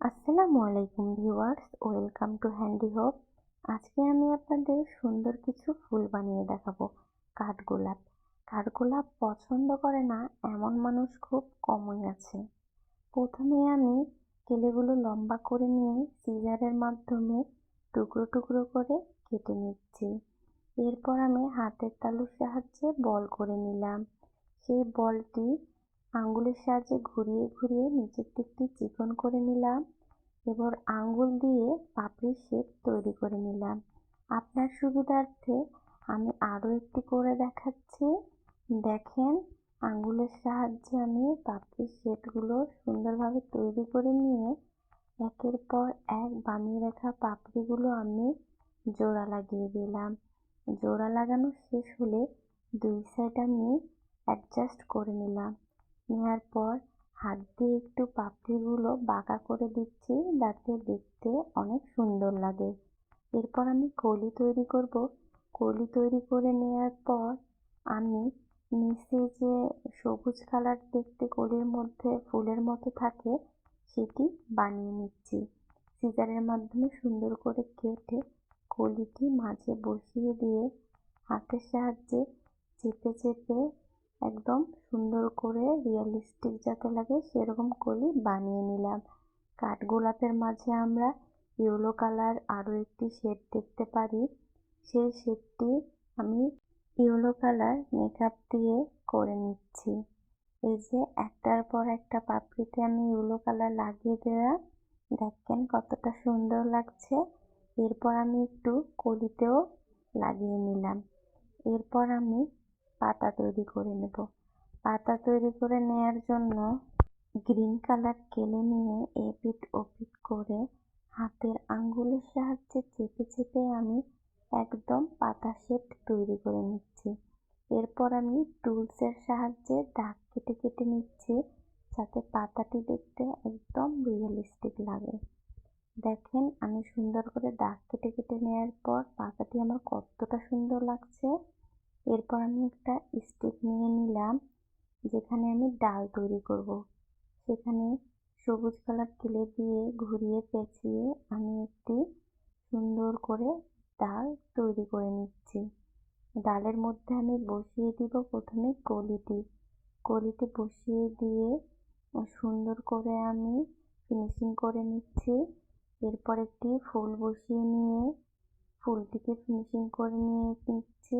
আসসালামু আলাইকুম viewers, welcome to handy hope. আজকে আমি আপনাদের সুন্দর কিছু ফুল বানিয়ে দেখাবো কাঠগোলাপ কাঠগোলাপ পছন্দ করে না, এমন মানুষ খুব কমই আছে। প্রথমে আমি কেলেগুলো লম্বা করে নিয়ে সিজারের মাধ্যমে টুকরো টুকরো করে কেটে নিচ্ছি। এরপর আমি হাতের তালুর সাহায্যে বল করে নিলাম। সেই বলটি আঙ্গুলের সাহায্যে ঘুরিয়ে ঘুরিয়ে নিচের দিকটি চিকন করে নিলাম এবার আঙ্গুল দিয়ে পাপড়ির শেপ তৈরি করে নিলাম। আপনার সুবিধার্থে আমি আরও একটি করে দেখাচ্ছি। দেখেন, আঙ্গুলের সাহায্যে আমি পাপড়ির শেপগুলো সুন্দরভাবে তৈরি করে নিয়ে একের পর এক বানিয়ে রাখা পাপড়িগুলো আমি জোড়া লাগিয়ে দিলাম। জোড়া লাগানো শেষ হলে দুই সাইড আমি অ্যাডজাস্ট করে নিলাম। নেওয়ার পর হাত দিয়ে একটু পাপড়িগুলো বাঁকা করে দিচ্ছি যাতে দেখতে অনেক সুন্দর লাগে। এরপর আমি কলি তৈরি করব। কলি তৈরি করে নেওয়ার পর আমি নিচে যে সবুজ কালার দেখতে কলির মধ্যে ফুলের মতো থাকে সেটি বানিয়ে নিচ্ছি। সিজারের মাধ্যমে সুন্দর করে কেটে কলিটি মাঝে বসিয়ে দিয়ে হাতের সাহায্যে চেপে চেপে একদম সুন্দর করে রিয়েলিস্টিক যাতে লাগে সেরকম কলি বানিয়ে নিলাম। কাঠগোলাপের মাঝে আমরা ইয়েলো কালার আরও একটি শেড দেখতে পারি। সেই শেডটি আমি ইয়েলো কালার মেকআপ দিয়ে করে নিচ্ছি। এই যে একটার পর একটা পাপড়িতে আমি ইয়েলো কালার লাগিয়ে দেওয়া দেখেন কতটা সুন্দর লাগছে। এরপর আমি একটু কলিতেও লাগিয়ে নিলাম। এরপর আমি পাতা তৈরি করে নেব। পাতা তৈরি করে নেওয়ার জন্য গ্রিন কালার কেলে নিয়ে এপিট ওপিট করে হাতের আঙ্গুলের সাহায্যে চেপে চেপে আমি একদম পাতা শেপ তৈরি করে নিচ্ছি। এরপর আমি টুলসের সাহায্যে দাগ কেটে কেটে নিচ্ছি যাতে পাতাটি দেখতে একদম রিয়েলিস্টিক লাগে। দেখেন, আমি সুন্দর করে দাগ কেটে কেটে নেওয়ার পর পাতাটি আমার কতটা সুন্দর লাগছে। এরপর আমি একটা স্টিক নিয়ে নিলাম, যেখানে আমি ডাল তৈরি করব। সেখানে সবুজ কালার তুলে দিয়ে ঘুরিয়ে পেঁচিয়ে আমি একটি সুন্দর করে ডাল তৈরি করে নিচ্ছি। ডালের মধ্যে আমি বসিয়ে দিব প্রথমে কলিটি। কলিটি বসিয়ে দিয়ে সুন্দর করে আমি ফিনিশিং করে নিচ্ছি। এরপর একটি ফুল বসিয়ে নিয়ে, ফুলটিকে ফিনিশিং করে নিয়ে নিচ্ছি।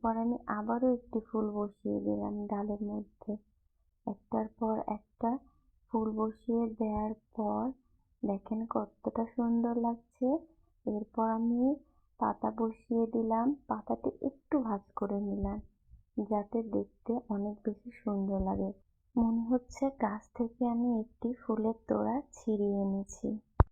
এরপর আমি আবারও একটি ফুল বসিয়ে দিলাম ডালের মধ্যে। একটার পর একটা ফুল বসিয়ে দেওয়ার পর দেখেন কতটা সুন্দর লাগছে। এরপর আমি পাতা বসিয়ে দিলাম, পাতাটি একটু ভাজ করে নিলাম, যাতে দেখতে অনেক বেশি সুন্দর লাগে। মনে হচ্ছে গাছ থেকে আমি একটি ফুলের তোড়া ছিঁড়িয়ে এনেছি।